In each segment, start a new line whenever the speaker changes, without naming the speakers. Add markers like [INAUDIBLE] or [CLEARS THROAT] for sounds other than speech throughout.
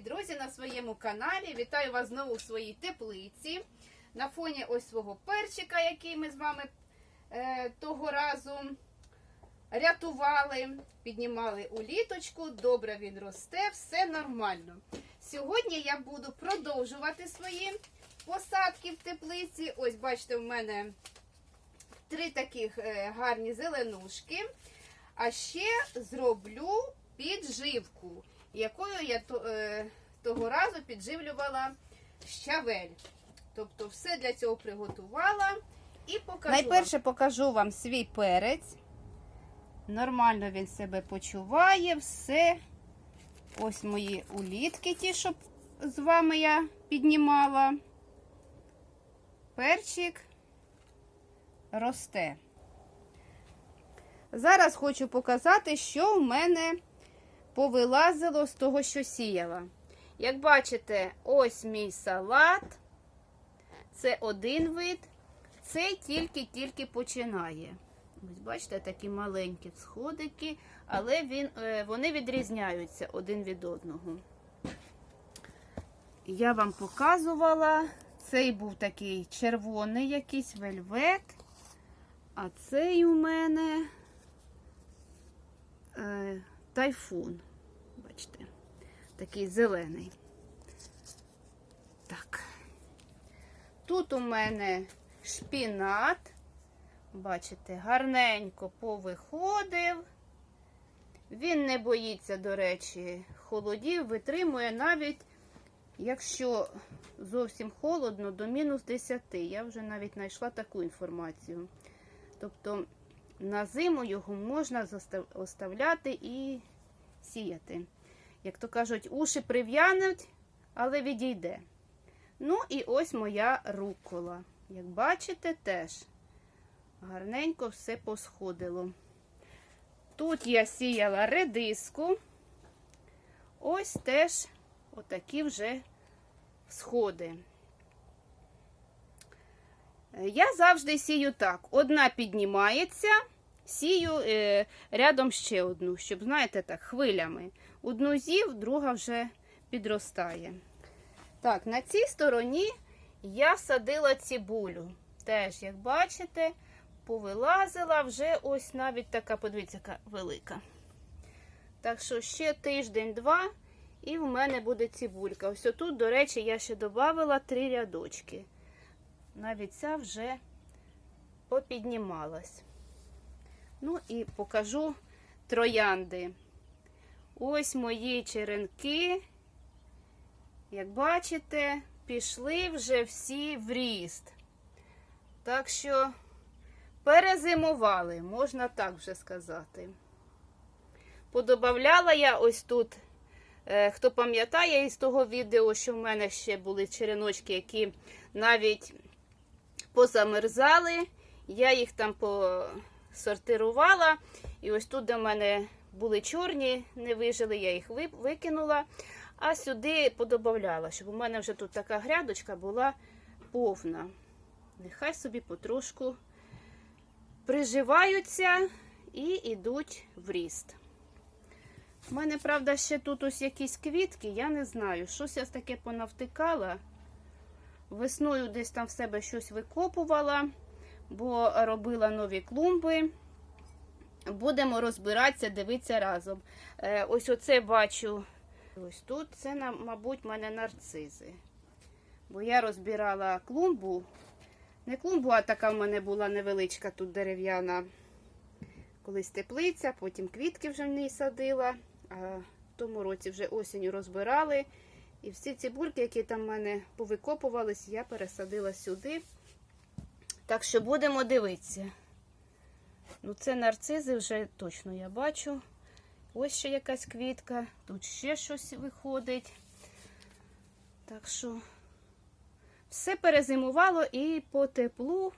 друзі, на своєму каналі. Вітаю вас знову в своїй теплиці. На фоні ось свого перчика, який ми з вами е, того разу рятували, піднімали у літочку. Добре він росте, все нормально. Сьогодні я буду продовжувати свої посадки в теплиці. Ось, бачите, в мене три таких е, гарні зеленушки. А ще зроблю підживку, якою я е, того разу підживлювала щавель. Тобто все для цього приготувала і покажу. Найперше покажу вам свій перець. Нормально він себе почуває, все. Ось мої улітки, ті, що з вами я піднімала. Перчик росте. Зараз хочу показати, що в мене повилазило з того, що сіяла. Як бачите, ось мій салат. Це один вид. Цей тільки-тільки починає. Ось, бачите, такі маленькі всходики, але він, е, вони відрізняються один від одного. Я вам показувала, цей був такий червоний якийсь вельвет, а цей у мене е, тайфун. Бачите, такий зелений. Так. Тут у мене шпінат. Бачите, гарненько повиходив. Він не боїться, до речі, холодів, витримує навіть, якщо зовсім холодно, до мінус 10. Я вже навіть знайшла таку інформацію. Тобто на зиму його можна оставляти і сіяти. Як то кажуть, уші прив'януть, але відійде. Ну і ось моя рукола. Як бачите, теж гарненько все посходило. Тут я сіяла редиску. Ось теж отакі вже сходи. Я завжди сію так. Одна піднімається, сію е, рядом ще одну, щоб, знаєте, так, хвилями. Одну зів, друга вже підростає. Так, на цій стороні я садила цибулю. Теж, як бачите, повилазила вже ось навіть така, подивіться, яка велика. Так що ще тиждень-два, і в мене буде цибулька. Ось тут, до речі, я ще додавала три рядочки. Навіть ця вже попіднімалась. Ну і покажу троянди. Ось мої черенки. Як бачите, пішли вже всі в ріст. Так що перезимували, можна так вже сказати. Подобавляла я ось тут, е, хто пам'ятає із того відео, що в мене ще були череночки, які навіть позамерзали. Я їх там посортирувала. І ось тут, в мене були чорні, не вижили, я їх викинула. А сюди подобавляла, щоб у мене вже тут така грядочка була повна. Нехай собі потрошку приживаються і йдуть в ріст. У мене, правда, ще тут ось якісь квітки, я не знаю. Щось я таке понавтикала. Весною десь там в себе щось викопувала, бо робила нові клумби. Будемо розбиратися, дивитися разом. Е, ось оце бачу. Ось тут це, мабуть, в мене нарцизи. Бо я розбирала клумбу. Не клумбу, а така в мене була невеличка тут дерев'яна. Колись теплиця, потім квітки вже в ній садила. А в тому році вже осінню розбирали. І всі ці бульки, які там в мене повикопувались, я пересадила сюди. Так що будемо дивитися. Ну, це нарцизи вже точно я бачу. Ось ще якась квітка, тут ще щось виходить. Так що все перезимувало і по теплу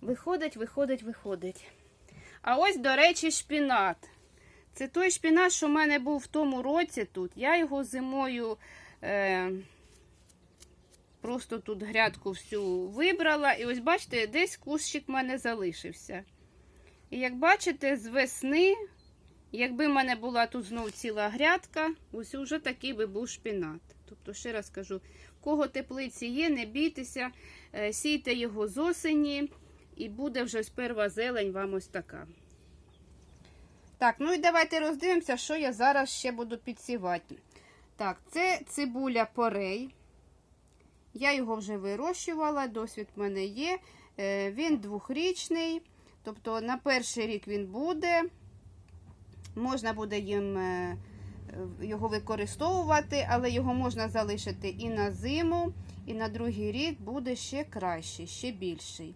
виходить, виходить, виходить. А ось, до речі, шпінат. Це той шпінат, що в мене був в тому році тут. Я його зимою е, просто тут грядку всю вибрала. І ось, бачите, десь кущик в мене залишився. І як бачите, з весни Якби в мене була тут знов ціла грядка, ось уже такий би був шпінат. Тобто, ще раз кажу, кого теплиці є, не бійтеся, е, сійте його з осені, і буде вже перва зелень вам ось така. Так, ну і давайте роздивимося, що я зараз ще буду підсівати. Так, це цибуля порей. Я його вже вирощувала, досвід в мене є. Е, Він двохрічний, тобто на перший рік він буде. Можна буде їм е, його використовувати, але його можна залишити і на зиму, і на другий рік буде ще кращий, ще більший.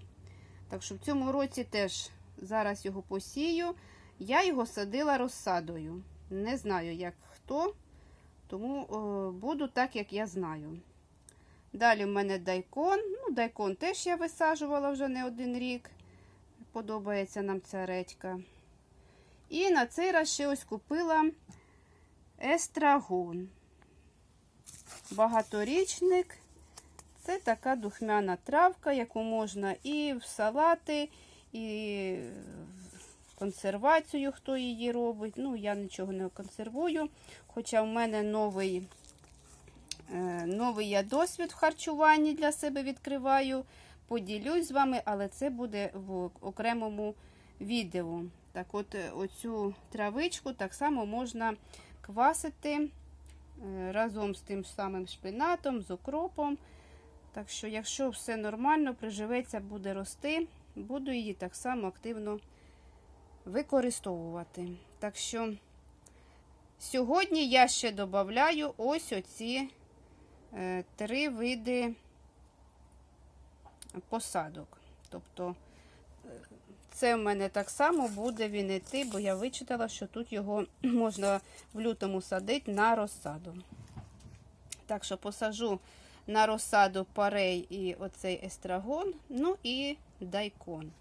Так що в цьому році теж зараз його посію. Я його садила розсадою. Не знаю, як хто, тому о, буду так, як я знаю. Далі в мене дайкон. Ну, дайкон теж я висаджувала вже не один рік. Подобається нам ця редька. І на цей раз ще ось купила естрагон. Багаторічник. Це така духмяна травка, яку можна і в салати, і в консервацію, хто її робить. Ну, я нічого не консервую. Хоча в мене новий, е, новий я досвід в харчуванні для себе відкриваю. Поділюсь з вами, але це буде в окремому відео. Так от е, оцю травичку так само можна квасити е, разом з тим самим шпинатом, з окропом. Так що, якщо все нормально, приживеться, буде рости, буду її так само активно використовувати. Так що сьогодні я ще додаю ось оці е, три види посадок. Тобто це в мене так само буде він іти, бо я вичитала, що тут його [CLEARS THROAT] можна в лютому садити на розсаду. Так що посажу на розсаду парей і оцей естрагон, ну і дайкон.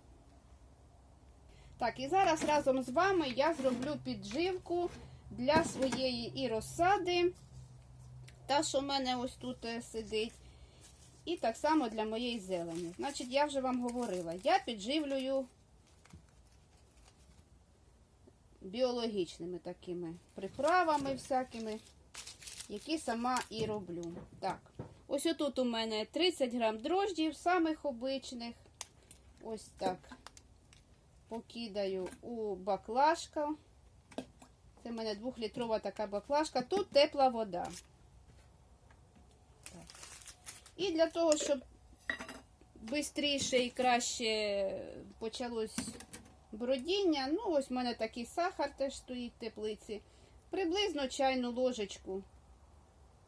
Так, і зараз разом з вами я зроблю підживку для своєї і розсади, та, що в мене ось тут е, сидить. І так само для моєї зелені. Значить, я вже вам говорила, я підживлюю біологічними такими приправами всякими, які сама і роблю. Так, ось отут у мене 30 грам дрождів, самих обичних. Ось так покидаю у баклажку. Це в мене двохлітрова така баклажка. Тут тепла вода. І для того, щоб швидше і краще почалось бродіння, ну, ось в мене такий сахар теж стоїть в теплиці. Приблизно чайну ложечку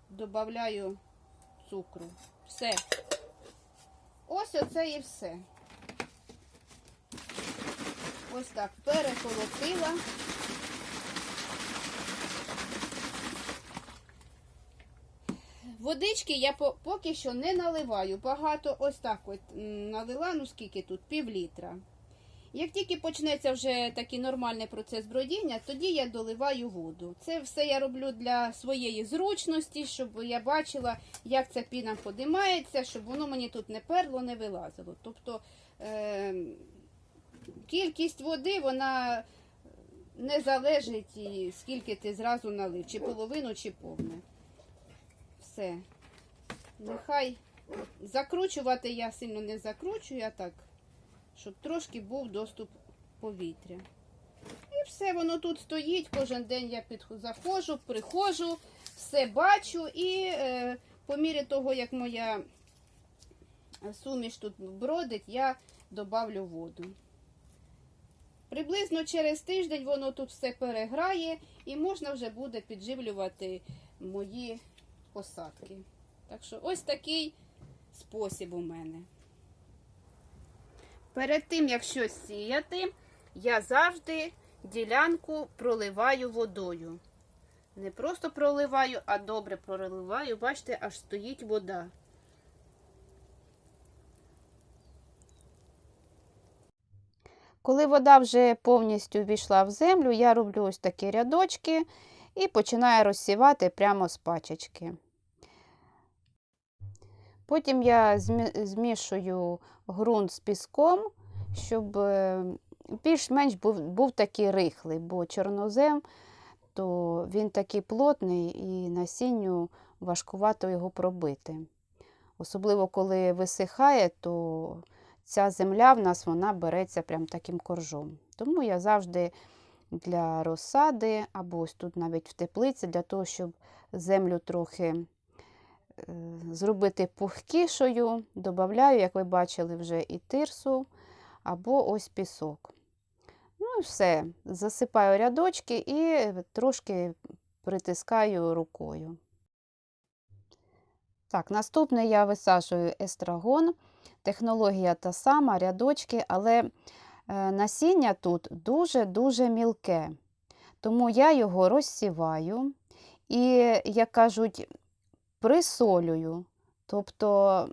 додаю цукру. Все. Ось оце і все. Ось так переколотила. Водички я по- поки що не наливаю. Багато ось так от налила, ну скільки тут, пів літра. Як тільки почнеться вже такий нормальний процес бродіння, тоді я доливаю воду. Це все я роблю для своєї зручності, щоб я бачила, як ця піна подимається, щоб воно мені тут не перло, не вилазило. Тобто е- кількість води, вона не залежить, скільки ти зразу налив, чи половину, чи повне. Все. Нехай закручувати я сильно не закручую, а так щоб трошки був доступ повітря. І все, воно тут стоїть. Кожен день я під... заходжу, приходжу, все бачу, і е, по мірі того, як моя суміш тут бродить, я добавлю воду. Приблизно через тиждень воно тут все переграє і можна вже буде підживлювати мої посадки. Так що ось такий спосіб у мене. Перед тим, як щось сіяти, я завжди ділянку проливаю водою. Не просто проливаю, а добре проливаю. Бачите, аж стоїть вода. Коли вода вже повністю війшла в землю, я роблю ось такі рядочки і починаю розсівати прямо з пачечки. Потім я змішую ґрунт з піском, щоб е, більш-менш був, був такий рихлий, бо чорнозем, то він такий плотний і насінню важкувато його пробити. Особливо, коли висихає, то ця земля в нас вона береться прям таким коржом. Тому я завжди для розсади, або ось тут навіть в теплиці, для того, щоб землю трохи зробити пухкішою, додаю, як ви бачили, вже і тирсу, або ось пісок. Ну і все, засипаю рядочки і трошки притискаю рукою. Так, наступне я висаджую естрагон. Технологія та сама, рядочки, але е, насіння тут дуже-дуже мілке. Тому я його розсіваю і, як кажуть, присолюю. Тобто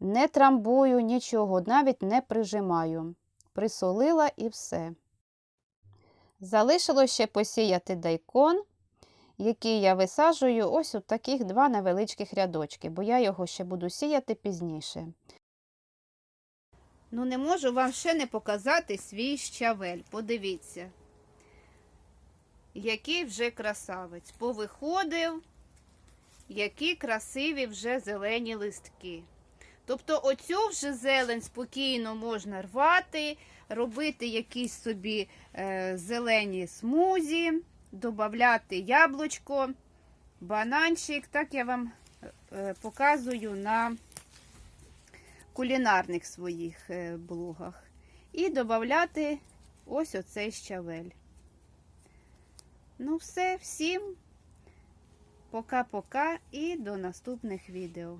не трамбую нічого, навіть не прижимаю. Присолила і все. Залишилось ще посіяти дайкон, який я висаджую ось у таких два невеличких рядочки, бо я його ще буду сіяти пізніше. Ну, не можу вам ще не показати свій щавель. Подивіться, який вже красавець. Повиходив, які красиві вже зелені листки. Тобто оцю вже зелень спокійно можна рвати, робити якісь собі е, зелені смузі, додати яблучко, бананчик. Так я вам е, показую на кулінарних своїх е, блогах. І додати ось оцей щавель. Ну, все, всім пока-пока і до наступних відео.